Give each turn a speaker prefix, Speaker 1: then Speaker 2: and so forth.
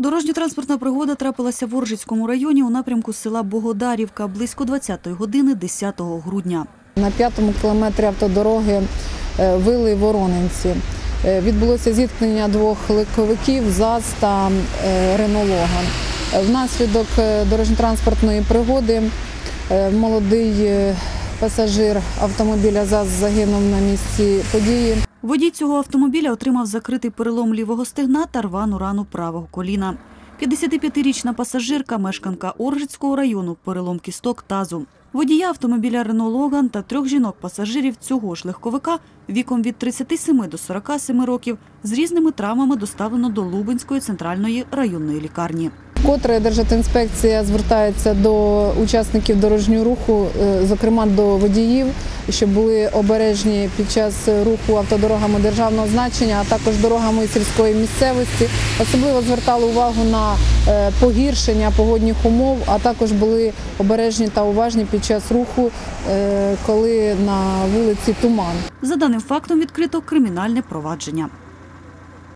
Speaker 1: Дорожньо-транспортна пригода трапилася в Оржицькому районі у напрямку села Богодарівка близько 20-ї години 10 грудня.
Speaker 2: На п'ятому кілометрі автодороги е, вили Воронинці. Е, Відбулося зіткнення двох легковиків ЗАЗ та е, Рено Логан. Е, Внаслідок дорожньо-транспортної пригоди молодий пасажир автомобіля ЗАЗ загинув на місці події.
Speaker 1: Водій цього автомобіля отримав закритий перелом лівого стегна та рвану рану правого коліна. 55-річна пасажирка, мешканка Оржицького району, перелом кісток тазу. Водія автомобіля Рено Логан та трьох жінок-пасажирів цього ж легковика віком від 37 до 47 років з різними травмами доставлено до Лубенської центральної районної лікарні.
Speaker 2: Вкотре Державтоінспекція звертається до учасників дорожнього руху, е, зокрема до водіїв, щоб були обережні під час руху автодорогами державного значення, а також дорогами сільської місцевості. Особливо звертали увагу на е, погіршення погодних умов, а також були обережні та уважні під час руху, е, коли на вулиці туман.
Speaker 1: За даним фактом відкрито кримінальне провадження.